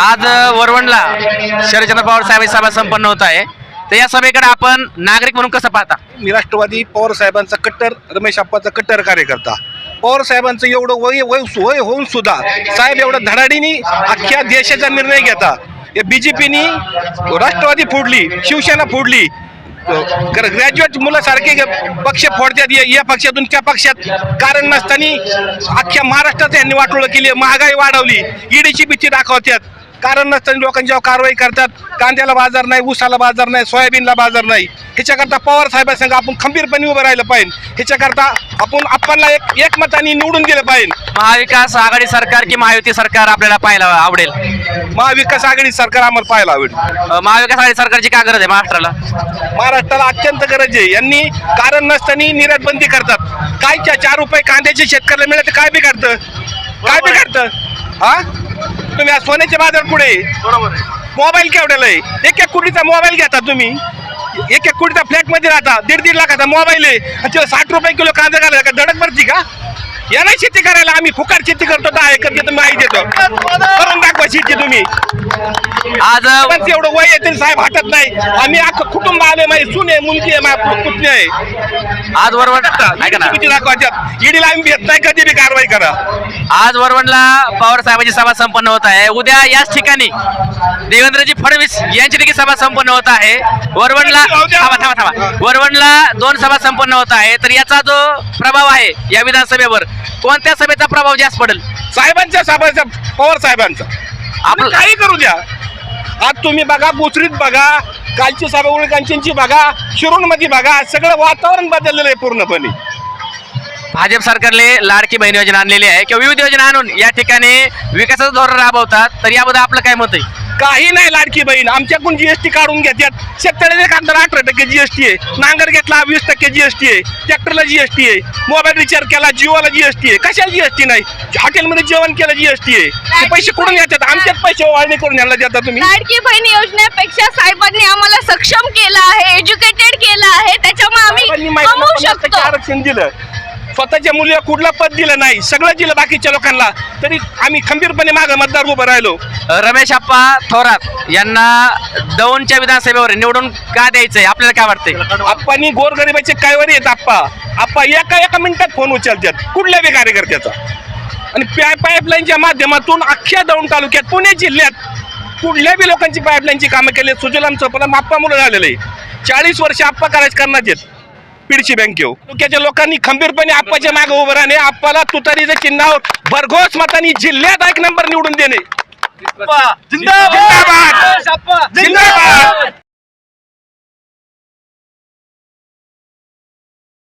आज वरवणला शरदचंद्र पवार साहेब सभा संपन्न होत आहे. तर या सभेकडे आपण नागरिक म्हणून कसं पाहता? मी राष्ट्रवादी पवार साहेबांचा कट्टर रमेश आप्पाचा कट्टर कार्यकर्ता. पवार साहेबांचं एवढं वय वय वय होऊन सुद्धा साहेब एवढं धडाडीने अख्ख्या देशाचा निर्णय घेता. या बी जे पीनी राष्ट्रवादी फोडली शिवसेना फोडली. ग्रॅज्युएट मुलासारखे पक्ष फोडतात या- या पक्षातून त्या पक्षात कारण नसताना अख्ख्या महाराष्ट्रात यांनी वाटोळं केली महागाई वाढवली ईडीची भीती दाखवतात. कारण नसताना लोकांच्यावर कारवाई करतात कांद्याला बाजार नाही ऊसाला बाजार नाही सोयाबीनला बाजार नाही ह्याच्याकरता पवार साहेबांसंग आपण खंबीरपणे उभं राहिलं पाहिजे. ह्याच्याकरता आपण आपणला एक एकमताने निवडून दिलं पाहिजे. महाविकास आघाडी सरकार की महायुती सरकार आपल्याला पाहायला आवडेल? महाविकास आघाडी सरकार आम्हाला पाहायला आवडेल. महाविकास आघाडी सरकारची काय गरज आहे महाराष्ट्राला? महाराष्ट्राला अत्यंत गरज आहे. यांनी कारण नसताना निर्यात बंदी करतात. काय चार रुपये कांद्याचे शेतकऱ्याला मिळत काय बिघडतं काय बिघडतं हा? तुम्ही आज सोन्याचे बाजार पुढे मोबाईल केवढ्याला आहे? एक एक कोटीचा मोबाईल घेता तुम्ही. एक एक कोटीचा फ्लॅटमध्ये राहता. दीड दीड लाखाचा मोबाईल आहे. आणि साठ रुपये किलो कांदा घालायला का दडक भरती का? या नाही शेती करायला आम्ही फुकार शेती करतो दहा एकर घेतो माहिती देतो. करून दाखवा शेती तुम्ही. आज पण एवढं वय येते साहेब हटत नाही. आम्ही अख्खं कुटुंब आले माझी सुने मुलगी आहे माझी पुतणी आहे. आज वरवण ऐका ना किती दाखवायच्यात ईडीला आम्ही भेट नाही कधी बी कारवाई करा. आज वरवणला पवार साहेबांची सभा संपन्न होत आहे. उद्या याच ठिकाणी देवेंद्रजी फडणवीस यांची देखील सभा संपन्न होत आहे. वरवणला थांबा थांबा थांबा. वरवणला दोन सभा संपन्न होत आहे. तर याचा जो प्रभाव आहे या विधानसभेवर कोणत्या सभेचा प्रभाव जास्त पडेल? साहेबांच्या साहेबांचा पवार साहेबांचा. आपलं काही करू द्या. आज तुम्ही बघा बोचरीत बघा कालची सभा उळकांची बघा शिरूरमध्ये बघा सगळं वातावरण बदललेलं आहे पूर्णपणे. भाजप सरकारने लाडकी बहीण योजना आणलेली आहे. किंवा विविध योजना आणून या ठिकाणी विकासाचं धोरण राबवतात. तर याबद्दल आपलं काय मत आहे? काही नाही लाडकी बहीण. आमच्याकडून जीएसटी काढून घेतात. शेतकऱ्याच्या कांदा अठरा टक्के जीएसटी आहे. नांगर घेतला वीस टक्के जीएसटी आहे. ट्रॅक्टरला जीएसटी आहे. मोबाईल रिचार्ज केला जिओला जीएसटी आहे. कशाला जीएसटी नाही? हॉटेलमध्ये जेवण केलं जीएसटी आहे. ते पैसे कुठून येतात आमच्याच पैसे वाळणी करून ह्याला देता तुम्ही? लाडकी बहीण योजनेपेक्षा साहेबांनी आम्हाला सक्षम केलं आहे एज्युकेटेड केलं आहे. त्याच्यामुळे आम्ही आरक्षण दिलं. स्वतःच्या मुलीला कुठलं पद दिलं नाही सगळं दिलं बाकीच्या लोकांना. तरी आम्ही खंबीरपणे मागं मतदार उभं राहिलो. रमेश आप्पा थोरात यांना दौंडच्या विधानसभेवर निवडून का द्यायचंय? आपल्याला काय वाटतंय? आप्पानी गोरगरिबाचे कायवर येत आप्पा आप्पा एका एका मिनिटात फोन उचलतात. कुठल्या बी कार्यकर्त्याचा? आणि पाय पाईपलाईनच्या माध्यमातून अख्ख्या दौंड तालुक्यात पुणे जिल्ह्यात कुठल्या बी लोकांची पाईपलाईनची कामं केली सुजलाम चोपलाम आप्पा मुलं झालेलं आहे. चाळीस वर्ष आप्पा करायचं करण्यात येत पिडची बँकेव तालुक्याच्या लोकांनी खंबीरपणे आप्पाच्या मागे उभं राहणे आप्पाला तुतारीच्या चिन्हावर भरघोस मतांनी जिल्ह्यात एक नंबर निवडून देणे. जिंदाबाद!